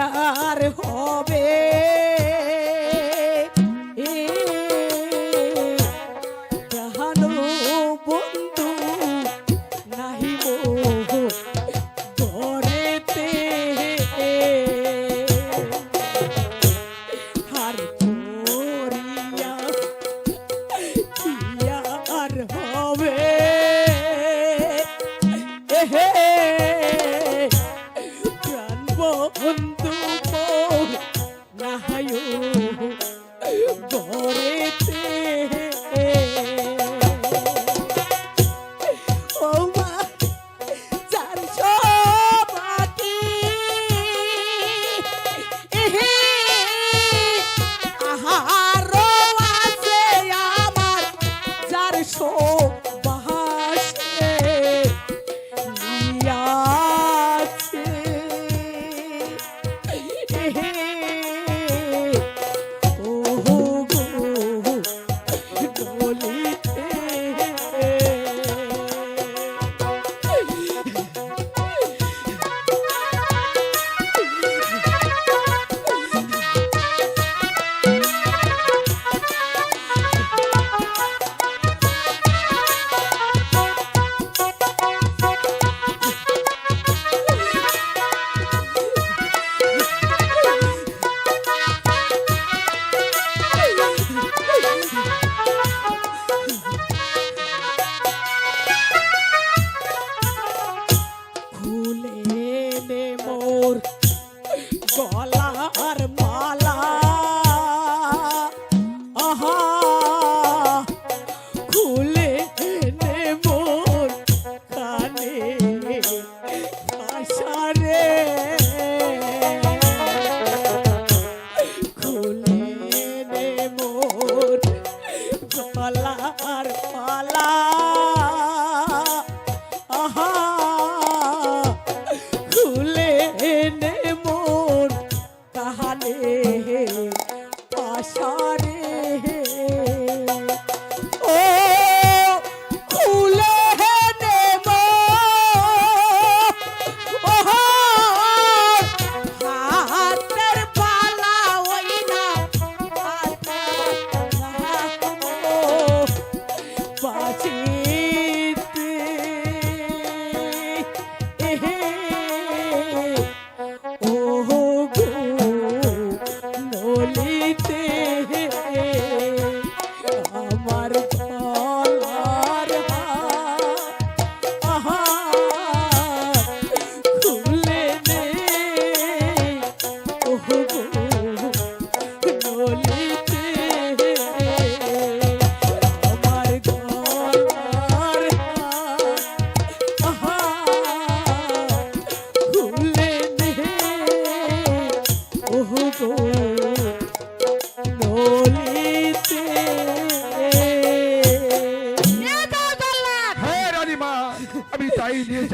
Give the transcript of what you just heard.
আর হবে Hey, hey, hey, hey. Run, so are হে পাশা রে। হে চাইতে